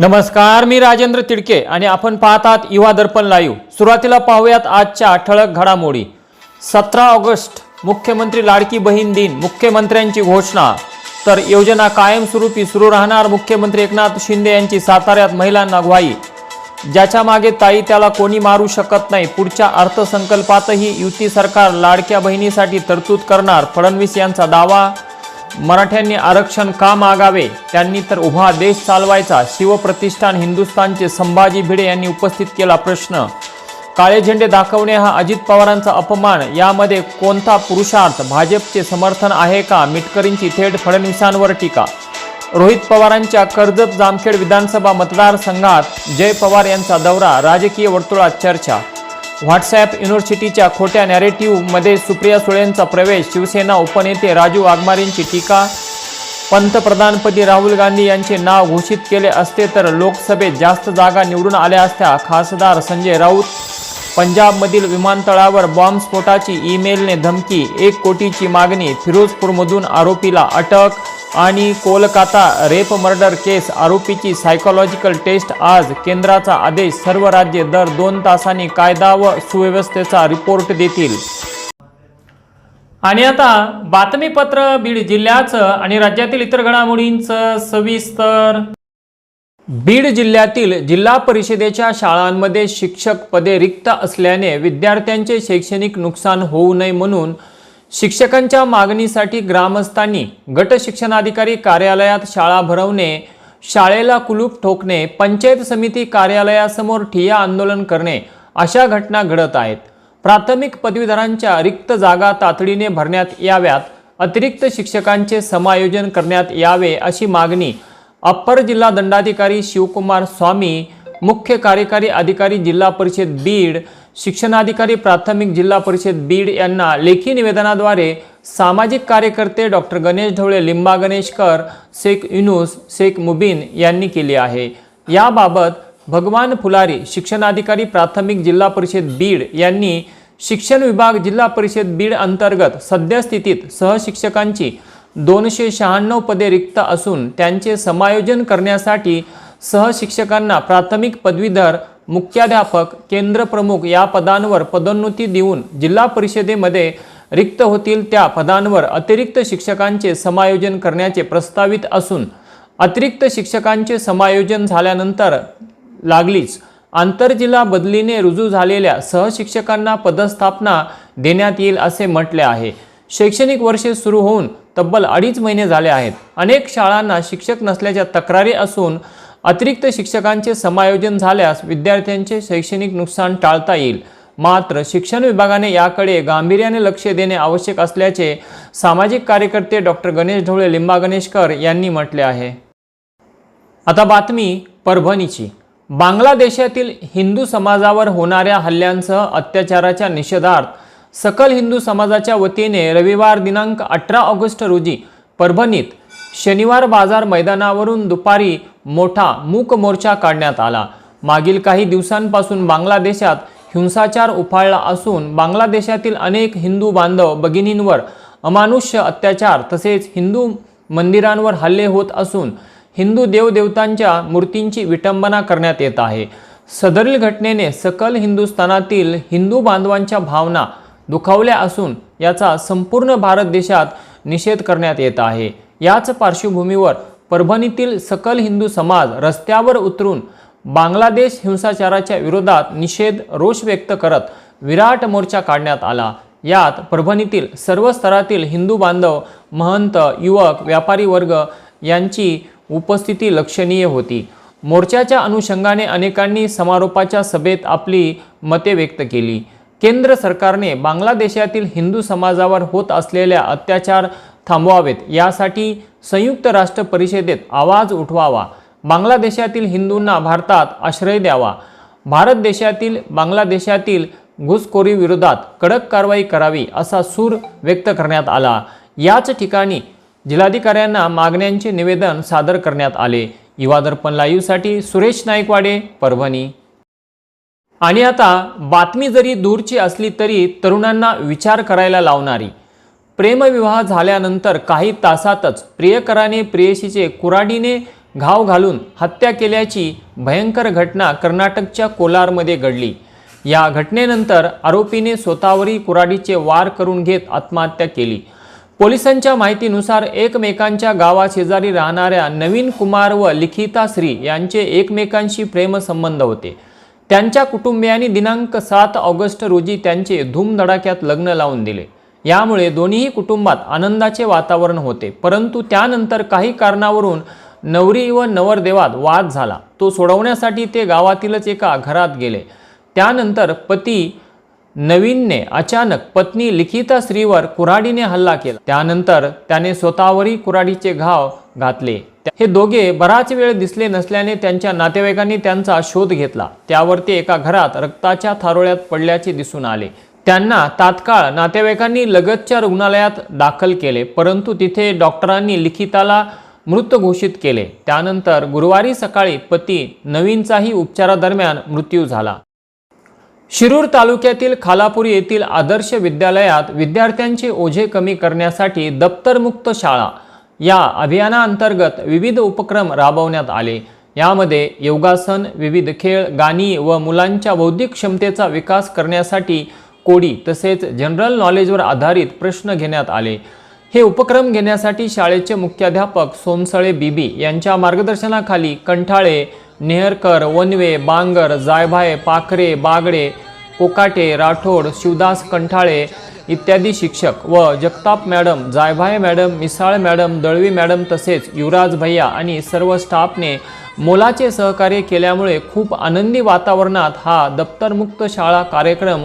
नमस्कार मी राजेंद्र तिडके आणि आपण पाहतात युवा दर्पण लाईव्ह. सुरुवातीला पाहूयात आजच्या ठळक घडामोडी. सतरा ऑगस्ट मुख्यमंत्री लाडकी बहीण दिन मुख्यमंत्र्यांची घोषणा. तर योजना कायमस्वरूपी सुरू राहणार मुख्यमंत्री एकनाथ शिंदे यांची साताऱ्यात महिलांना ग्वाही ज्याच्या मागे ताई त्याला कोणी मारू शकत नाही पुढच्या अर्थसंकल्पातही युती सरकार लाडक्या बहिणीसाठी तरतूद करणार फडणवीस यांचा दावा. मराठ्यांनी आरक्षण का मागावे? त्यांनी तर उभा देश चालवायचा. शिवप्रतिष्ठान हिंदुस्थानचे संभाजी भिडे यांनी उपस्थित केला प्रश्न. काळे झेंडे दाखवणे हा अजित पवारांचा अपमान. यामध्ये कोणता पुरुषार्थ? भाजपचे समर्थन आहे का? मिटकरींची थेट फडणवीसांवर टीका. रोहित पवारांच्या कर्जत जामखेड विधानसभा मतदारसंघात जय पवार यांचा दौरा. राजकीय वर्तुळात चर्चा. व्हॉट्सॲप युनिव्हर्सिटीच्या खोट्या नॅरेटिव्हमध्ये सुप्रिया सुळेंचा प्रवेश शिवसेना उपनेते राजू वाघमारेंची टीका पंतप्रधानपदी राहुल गांधी यांचे नाव घोषित केले असते तर लोकसभेत जास्त जागा निवडून आल्या असत्या खासदार संजय राऊत. पंजाबमधील विमानतळावर बॉम्बस्फोटाची ईमेलने धमकी एक कोटीची मागणी फिरोजपूरमधून आरोपीला अटक आणि कोलकाता रेप मर्डर केस आरोपीची सायकोलॉजिकल टेस्ट आज केंद्राचा आदेश सर्व राज्ये दर दोन तासांनी कायदा व सुव्यवस्थेचा रिपोर्ट देतील. आणि आता बातमीपत्र बीड जिल्ह्याचं आणि राज्यातील इतर घडामोडींचं सविस्तर. बीड जिल्ह्यातील जिल्हा परिषदेच्या शाळांमध्ये शिक्षक पदे रिक्त असल्याने विद्यार्थ्यांचे शैक्षणिक नुकसान होऊ नये म्हणून शिक्षकांच्या मागणीसाठी ग्रामस्थांनी गट शिक्षणाधिकारी कार्यालयात शाळा भरवणे शाळेला कुलूप ठोकणे पंचायत समिती कार्यालयासमोर ठिया आंदोलन करणे अशा घटना घडत आहेत. प्राथमिक पदवीधरांच्या रिक्त जागा तातडीने भरण्यात याव्यात. अतिरिक्त शिक्षकांचे समायोजन करण्यात यावे अशी मागणी अप्पर जिल्हा दंडाधिकारी शिवकुमार स्वामी मुख्य कार्यकारी अधिकारी जिल्हा परिषद बीड शिक्षणाधिकारी प्राथमिक जिल्हा परिषद बीड यांना लेखी निवेदनाद्वारे सामाजिक कार्यकर्ते डॉक्टर गणेश ढवळे लिंबा गणेशकर शेख युनुस शेख मुबीन यांनी केली आहे. याबाबत भगवान फुलारी शिक्षणाधिकारी प्राथमिक जिल्हा परिषद बीड यांनी शिक्षण विभाग जिल्हा परिषद बीड अंतर्गत सद्यस्थितीत सहशिक्षकांची दोनशे शहाण्णव पदे रिक्त असून त्यांचे समायोजन करण्यासाठी सहशिक्षकांना प्राथमिक पदवीधर मुख्याध्यापक केंद्रप्रमुख या पदांवर पदोन्नती देऊन जिल्हा परिषदेमध्ये रिक्त होतील त्या पदांवर अतिरिक्त शिक्षकांचे समायोजन करण्याचे प्रस्तावित असून अतिरिक्त शिक्षकांचे समायोजन झाल्यानंतर लागलीच. आंतरजिल्हा बदलीने रुजू झालेल्या सहशिक्षकांना पदस्थापना देण्यात येईल असे म्हटले आहे. शैक्षणिक वर्षे सुरू होऊन तब्बल अडीच महिने झाले आहेत. अनेक शाळांना शिक्षक नसल्याच्या तक्रारी असून अतिरिक्त शिक्षकांचे समायोजन झाल्यास विद्यार्थ्यांचे शैक्षणिक नुकसान टाळता येईल. मात्र शिक्षण विभागाने याकडे गांभीर्याने लक्ष देणे आवश्यक असल्याचे सामाजिक कार्यकर्ते डॉक्टर गणेश ढवळे लिंबा गणेशकर यांनी म्हटले आहे. आता बातमी परभणीची. बांगलादेशातील हिंदू समाजावर होणाऱ्या हल्ल्यांसह अत्याचाराच्या निषेधार्थ सकल हिंदू समाजाच्या वतीने रविवार दिनांक अठरा ऑगस्ट रोजी परभणीत शनिवार बाजार मैदानावरून दुपारी मोठा मूक मोर्चा काढण्यात आला. मागील काही दिवसांपासून बांगलादेशात हिंसाचार उफाळला असून बांगलादेशातील अनेक हिंदू बांधव भगिनींवर अमानुष्य अत्याचार तसेच हिंदू मंदिरांवर हल्ले होत असून हिंदू देवदेवतांच्या मूर्तींची विटंबना करण्यात येत आहे. सदरील घटनेने सकल हिंदुस्थानातील हिंदू बांधवांच्या भावना दुखावल्या असून याचा संपूर्ण भारत देशात निषेध करण्यात येत आहे. याच पार्श्वभूमीवर परभणीतील सकल हिंदू समाज रस्त्यावर उतरून बांगलादेश हिंसाचाराच्या विरोधात निषेध रोष व्यक्त करत विराट मोर्चा काढण्यात आला. यात परभणीतील सर्व स्तरातील हिंदू बांधव महंत युवक व्यापारी वर्ग यांची उपस्थिती लक्षणीय होती. मोर्चाच्या अनुषंगाने अनेकांनी समारोपाच्या सभेत आपली मते व्यक्त केली. केंद्र सरकारने बांगलादेशातील हिंदू समाजावर होत असलेल्या अत्याचार थांबवावेत. यासाठी संयुक्त राष्ट्र परिषदेत आवाज उठवावा. बांगलादेशातील हिंदूंना भारतात आश्रय द्यावा. भारत देशातील बांगलादेशातील घुसखोरीविरोधात कडक कारवाई करावी असा सूर व्यक्त करण्यात आला. याच ठिकाणी जिल्हाधिकाऱ्यांना मागण्यांचे निवेदन सादर करण्यात आले. युवा दर्पण लाईव्हसाठी सुरेश नाईकवाडे परभणी. आणि आता बातमी जरी दूरची असली तरी तरुणांना विचार करायला लावणारी प्रेमविवाह झाल्यानंतर काही तासातच प्रियकराने प्रेयसीचे कुराडीने घाव घालून हत्या केल्याची भयंकर घटना कर्नाटकच्या कोलारमध्ये घडली. या घटनेनंतर आरोपीने स्वतःवरही कुऱ्हाडीचे वार करून घेत आत्महत्या केली. पोलिसांच्या माहितीनुसार एकमेकांच्या गावाशेजारी राहणाऱ्या नवीन कुमार व लिखिता श्री यांचे एकमेकांशी प्रेमसंबंध होते. त्यांच्या कुटुंबियांनी दिनांक सात ऑगस्ट रोजी त्यांचे धूमधडाक्यात लग्न लावून दिले. यामुळे दोन्ही कुटुंबात आनंदाचे वातावरण होते. परंतु त्यानंतर काही कारणावरून नवरी व नवरदेवात वाद झाला. तो सोडवण्यासाठी ते गावातीलच एका घरात गेले. त्यानंतर पती नवीनने अचानक पत्नी लिखिता स्त्रीवर कुऱ्हाडीने हल्ला केला. त्यानंतर त्याने स्वतःवरही कुऱ्हाडीचे घाव घातले. हे दोघे बराच वेळ दिसले नसल्याने त्यांच्या नातेवाईकांनी त्यांचा शोध घेतला. त्यावर ते एका घरात रक्ताच्या थारोळ्यात पडल्याचे दिसून आले. त्यांना तात्काळ नातेवाईकांनी लगतच्या रुग्णालयात दाखल केले परंतु तिथे डॉक्टरांनी लिखिताला मृत घोषित केले. त्यानंतर गुरुवारी सकाळी पती नवीनचाही उपचारादरम्यान मृत्यू झाला. शिरूर तालुक्यातील खालापूर येथील आदर्श विद्यालयात विद्यार्थ्यांचे ओझे कमी करण्यासाठी दप्तरमुक्त शाळा या अभियानाअंतर्गत विविध उपक्रम राबवण्यात आले. यामध्ये योगासन विविध खेळ गाणी व मुलांच्या बौद्धिक क्षमतेचा विकास करण्यासाठी कोडी तसेच जनरल नॉलेजवर आधारित प्रश्न घेण्यात आले. हे उपक्रम घेण्यासाठी शाळेचे मुख्याध्यापक सोमसळे बीबी यांच्या मार्गदर्शनाखाली कंठाळे नेहरकर वनवे बांगर जायभाय पाखरे बागडे कोकाटे राठोड शिवदास कंठाळे इत्यादी शिक्षक व Jagtap madam Jaibhay madam Misal madam Dalvi madam तसेच युवराज भैया आणि सर्व स्टाफने मोलाचे सहकार्य केल्यामुळे खूप आनंदी वातावरणात हा दप्तरमुक्त शाळा कार्यक्रम